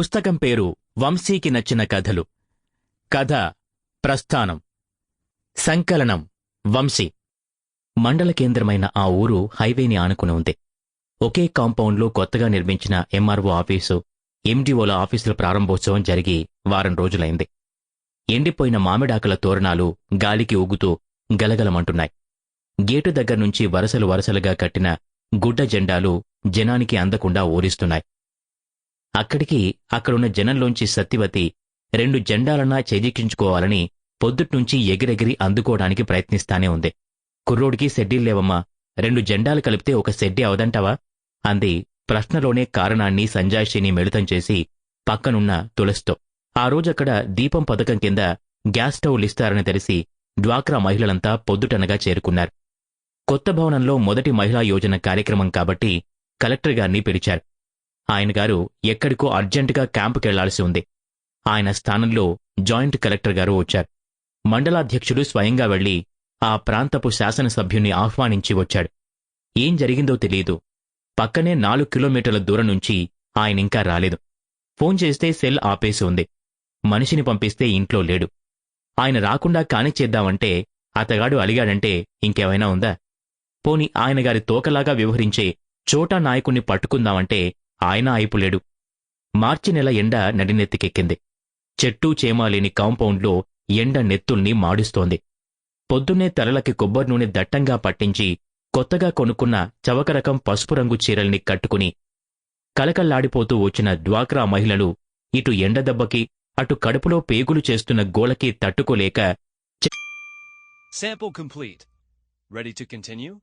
పుస్తకం పేరు వంశీకి నచ్చిన కథలు. కథ ప్రస్థానం. సంకలనం వంశీ. మండల కేంద్రమైన ఆ ఊరు హైవేని ఆనుకుని ఉంది. ఒకే కాంపౌండ్లో కొత్తగా నిర్మించిన ఎంఆర్ఓ ఆఫీసు ఎండిఓల ఆఫీసుల ప్రారంభోత్సవం జరిగి వారం రోజులైంది. ఎండిపోయిన మామిడాకుల తోరణాలు గాలికి ఊగుతూ గలగలమంటున్నాయి. గేటు దగ్గర్నుంచి వరసలు వరసలుగా కట్టిన గుడ్డ జెండాలు జనానికి అందకుండా ఊరిస్తున్నాయి. అక్కడికి అక్కడున్న జనంలోంచి సత్యవతి రెండు జెండాలన్నా చేజిక్కించుకోవాలని పొద్దుట్నుంచి ఎగిరెగిరి అందుకోవడానికి ప్రయత్నిస్తానే ఉంది. కుర్రోడికి సెడ్డీల్లేవమ్మా రెండు జెండాలు కలిపితే ఒక సెడ్డీ అవదంటావా? అంది. ప్రశ్నలోనే కారణాన్ని సంజాయిషిని మిళితం చేసి పక్కనున్న తులసితో. ఆ రోజక్కడ దీపం పథకం కింద గ్యాస్ స్టవ్లు ఇస్తారని తెలిసి డ్వాక్రా మహిళలంతా పొద్దుటనగా చేరుకున్నారు. కొత్త భవనంలో మొదటి మహిళా యోజన కార్యక్రమం కాబట్టి కలెక్టర్ గారిని పిలిచారు. ఆయన గారు ఎక్కడికో అర్జెంటుగా క్యాంపుకెళ్ళాల్సి ఉంది. ఆయన స్థానంలో జాయింట్ కలెక్టర్ గారు వచ్చారు. మండలాధ్యక్షుడు స్వయంగా వెళ్ళి ఆ ప్రాంతపు శాసనసభ్యుణ్ణి ఆహ్వానించి వచ్చాడు. ఏం జరిగిందో తెలియదు పక్కనే నాలుగు కిలోమీటర్ల దూరం నుంచి ఆయనింకా రాలేదు. ఫోన్ చేస్తే సెల్ ఆపేసి ఉంది. మనిషిని పంపిస్తే ఇంట్లో లేడు. ఆయన రాకుండా కానిచ్చేద్దామంటే అతగాడు అలిగాడంటే ఇంకేమైనా ఉందా? పోని ఆయన గారి తోకలాగా వ్యవహరించే చోటా నాయకుణ్ణి పట్టుకుందామంటే ఆయన అయిపులేడు మార్చి నెల ఎండ నడినెత్తికెక్కింది చెట్టు చేమాలేని కాంపౌండ్లో ఎండ నెత్తుల్ని మాడుస్తోంది పొద్దున్నే తలలకి కొబ్బరి నూనె దట్టంగా పట్టించి కొత్తగా కొనుక్కున్న చవక రకం పసుపు రంగు చీరల్ని కట్టుకుని కలకల్లాడిపోతూ వచ్చిన డ్వాక్రా మహిళలు ఇటు ఎండదెబ్బకి అటు కడుపులో పేగులు చేస్తున్న గోలకి తట్టుకోలేక Sample complete. Ready to continue?